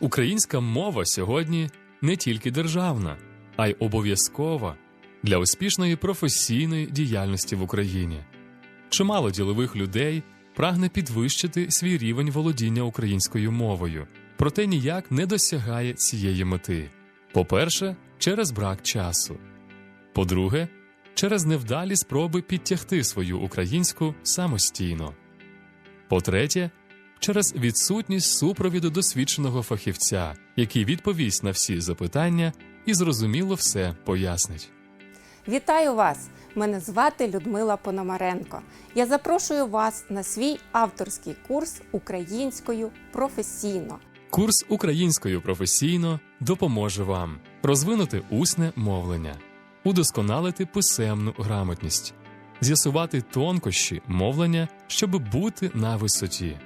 Українська мова сьогодні не тільки державна, а й обов'язкова для успішної професійної діяльності в Україні. Чимало ділових людей прагне підвищити свій рівень володіння українською мовою, проте ніяк не досягає цієї мети. По-перше, через брак часу. По-друге, через невдалі спроби підтягти свою українську самостійно. По-третє, через відсутність супровіду досвідченого фахівця, який відповість на всі запитання і зрозуміло все пояснить. Вітаю вас! Мене звати Людмила Пономаренко. Я запрошую вас на свій авторський курс українською професійно. Курс українською професійно допоможе вам розвинути усне мовлення, удосконалити писемну грамотність, з'ясувати тонкощі мовлення, щоб бути на висоті.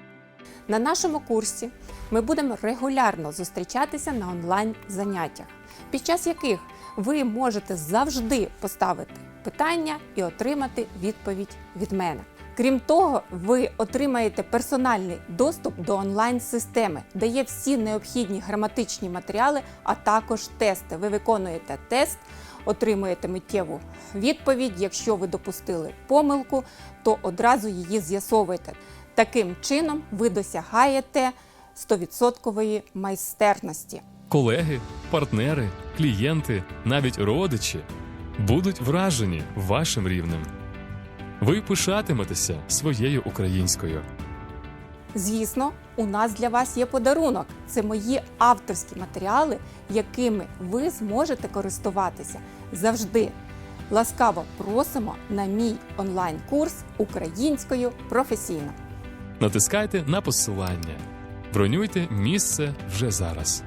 На нашому курсі ми будемо регулярно зустрічатися на онлайн заняттях, під час яких ви можете завжди поставити питання і отримати відповідь від мене. Крім того, ви отримаєте персональний доступ до онлайн-системи, де є всі необхідні граматичні матеріали, а також тести. Ви виконуєте тест, отримуєте миттєву відповідь. Якщо ви допустили помилку, то одразу її з'ясовуєте. Таким чином ви досягаєте 100% майстерності. Колеги, партнери, клієнти, навіть родичі будуть вражені вашим рівнем. Ви пишатиметеся своєю українською. Звісно, у нас для вас є подарунок. Це мої авторські матеріали, якими ви зможете користуватися завжди. Ласкаво просимо на мій онлайн-курс українською професійно. Натискайте на посилання, бронюйте місце вже зараз.